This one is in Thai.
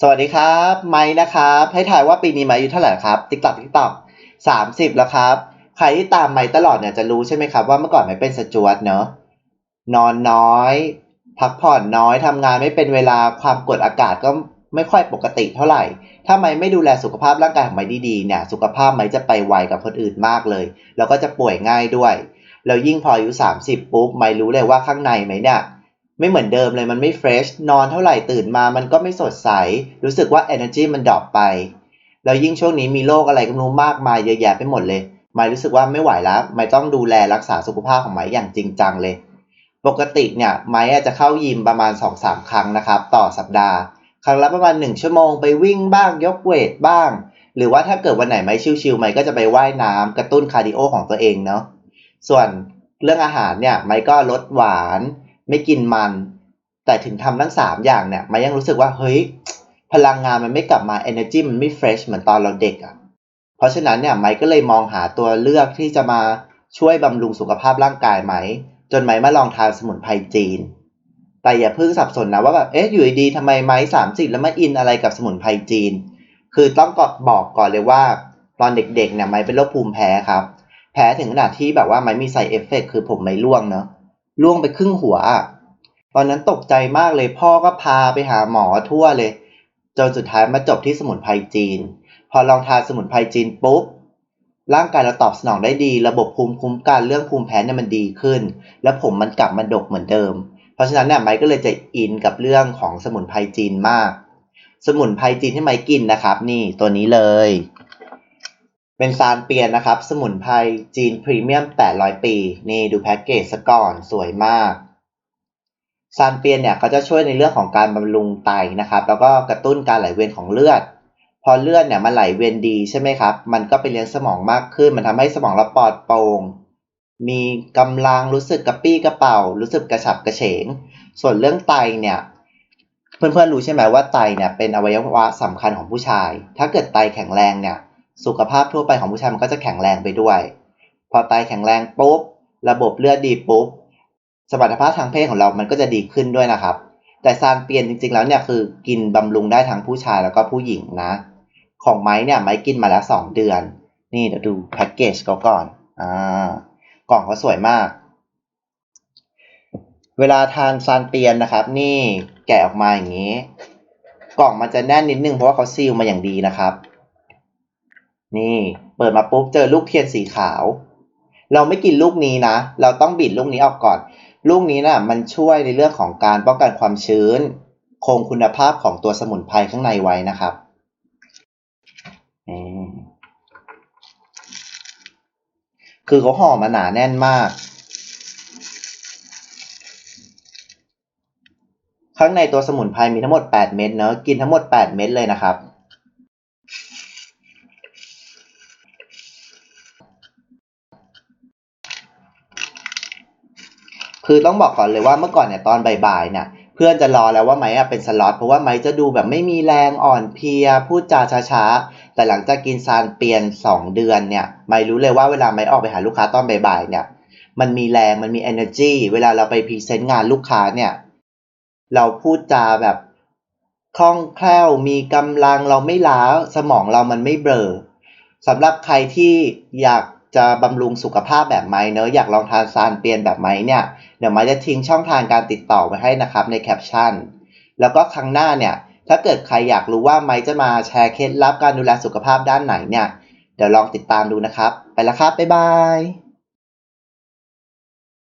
สวัสดีครับ ไม้นะครับ ให้ถ่ายว่าปีนี้ไม้อายุเท่าไหร่ครับ ติ๊กตอกติ๊กตอกสามสิบแล้วครับ ใครที่ตามไม้ตลอดเนี่ยจะรู้ใช่ไหมครับว่าเมื่อก่อนไม้เป็นสจวตเนอะนอนน้อย พักผ่อนน้อยทำงานไม่เป็นเวลาความกดอากาศก็ไม่ค่อยปกติเท่าไหร่ ถ้าไม้ไม่ดูแลสุขภาพร่างกายของไม้ดีๆเนี่ยสุขภาพไม้จะไปไวกับคนอื่นมากเลย แล้วก็จะป่วยง่ายด้วย แล้วยิ่งพออายุ30ปุ๊บไม้รู้เลยว่าข้างในไม้เนี่ย ไม่เหมือนเดิมเลยมันไม่เฟรชนอนเท่าไหร่ตื่นมามันก็ไม่สดใส รู้สึกว่า energy มันดรอปไป แล้วยิ่งช่วงนี้มีโรคอะไรก็รู้มากมายเยอะแยะไปหมดเลยไม่รู้สึกว่าไม่ไหวแล้วไม่ต้องดูแลรักษาสุขภาพของไม้อย่างจริงจังเลย ปกติเนี่ยไม้อาจจะเข้ายิมประมาณ 2-3 ครั้งนะครับ ต่อสัปดาห์ ครั้งละประมาณ 1 ชั่วโมงไปวิ่งบ้างยกเวทบ้าง หรือว่าถ้าเกิดวันไหนไม่ชิวๆไม้ก็จะไปว่ายน้ำกระตุ้นคาร์ดิโอของตัวเองเนาะส่วนเรื่องอาหารเนี่ยไม้ก็ลดหวาน ไม่กินมัน แต่ถึงทำทั้งสามอย่างเนี่ยมันยังรู้สึกว่าเฮ้ยพลังงานมันไม่กลับมา energy มันไม่ fresh เหมือนตอนเราเด็กอะ่ะ เพราะฉะนั้นเนี่ยไมค์ก็เลยมองหาตัวเลือกที่จะมาช่วยบำรุงสุขภาพร่างกายไหม จนไมค์มาลองทานสมุนไพรจีน แต่อย่าเพิ่งสับสนนะว่าแบบเอ๊ะอยู่ดีๆทำไมไมค์สามสิบแล้วมาอินอะไรกับสมุนไพรจีน คือต้องกบอกก่อนเลยว่า ตอนเด็กๆเนี่ยไมค์เป็นโรคภูมิแพ้ครับ แพ้ถึงขนาดที่แบบว่าไมค์มีไซเอฟเฟกคือผมไม่ร่วงเนาะ ร่วงไปครึ่งหัวตอนนั้นตกใจมากเลยพ่อก็พาไปหาหมอทั่วเลย จนสุดท้ายมาจบที่สมุนไพรจีน พอลองทานสมุนไพรจีนปุ๊บร่างกายเราตอบสนองได้ดี ระบบภูมิคุ้มกันเรื่องภูมิแพ้เนี่ยมันดีขึ้น แล้วผมมันกลับมาดกเหมือนเดิม เพราะฉะนั้นเนี่ยไมค์ก็เลยจะอินกับเรื่องของสมุนไพรจีนมาก สมุนไพรจีนที่ไมค์กินนะครับ นี่ตัวนี้เลย เป็นซานเปียนนะครับ สมุนไพรจีนพรีเมียม 800 ปี นี่ดูแพ็กเกจซะก่อนสวยมาก ซานเปียนเนี่ยเขาจะช่วยในเรื่องของการบำรุงไตนะครับ แล้วก็กระตุ้นการไหลเวียนของเลือด พอเลือดเนี่ยมันไหลเวียนดีใช่ไหมครับ มันก็ไปเลี้ยงสมองมากขึ้น มันทำให้สมองเราปลอดโปร่ง มีกำลังรู้สึกกระปี้กระเป๋า รู้สึกกระฉับกระเฉง ส่วนเรื่องไตเนี่ยเพื่อนๆรู้ใช่ไหมว่าไตเนี่ยเป็นอวัยวะสำคัญของผู้ชาย ถ้าเกิดไตแข็งแรงเนี่ย สุขภาพทั่วไปของผู้ชายมันก็จะแข็งแรงไปด้วย พอไตแข็งแรงปุ๊บ ระบบเลือดดีปุ๊บ สมรรถภาพทางเพศของเรามันก็จะดีขึ้นด้วยนะครับ แต่ซานเปียนจริงๆแล้วเนี่ยคือกินบำรุงได้ทั้งผู้ชายแล้วก็ผู้หญิงนะ ของไม้เนี่ยไม้กินมาแล้ว 2 เดือน นี่เดี๋ยวดูแพ็กเกจเขาก่อน อ่า กล่องเขาสวยมาก เวลาทานซานเปียนนะครับ นี่แกะออกมาอย่างนี้ กล่องมันจะแน่นนิดนึงเพราะว่าเขาซีลมาอย่างดีนะครับ นี่เปิดมาปุ๊บเจอลูกเทียนสีขาว เราไม่กินลูกนี้นะ เราต้องบิดลูกนี้ออกก่อน ลูกนี้นะ่ะมันช่วยในเรื่องของการป้องกันความชื้น คงคุณภาพของตัวสมุนไพรข้างในไว้นะครับคือเขาห่อมาหนาแน่นมาก ข้างในตัวสมุนไพรมีทั้งหมด 8 เม็ดเนอะกินทั้งหมด 8 เม็ดเลยนะครับ คือต้องบอกก่อนเลยว่าเมื่อก่อนเนี่ยตอนบ่ายๆเนี่ยเพื่อนจะรอแล้วว่าไม้เป็นสล็อตเพราะว่าไม้จะดูแบบไม่มีแรงอ่อนเพลียพูดจาช้าๆแต่หลังจากกินซานเปลี่ยน 2 เดือนเนี่ยไม้รู้เลยว่าเวลาไม้ออกไปหาลูกค้าตอนบ่ายๆเนี่ยมันมีแรงมันมี energy เวลาเราไปพรีเซนต์งานลูกค้าเนี่ยเราพูดจาแบบคล่องแคล่วมีกำลังเราไม่ล้าสมองเรามันไม่เบลอสำหรับใครที่อยาก จะบำรุงสุขภาพแบบไม้เนอะอยากลองทานซานเปียนแบบไม้เนี่ยเดี๋ยวไม้จะทิ้งช่องทางการติดต่อไว้ให้นะครับในแคปชั่นแล้วก็ครั้งหน้าเนี่ยถ้าเกิดใครอยากรู้ว่าไม้จะมาแชร์เคล็ดลับการดูแลสุขภาพด้านไหนเนี่ยเดี๋ยวลองติดตามดูนะครับ ไปแล้วครับบ๊ายบาย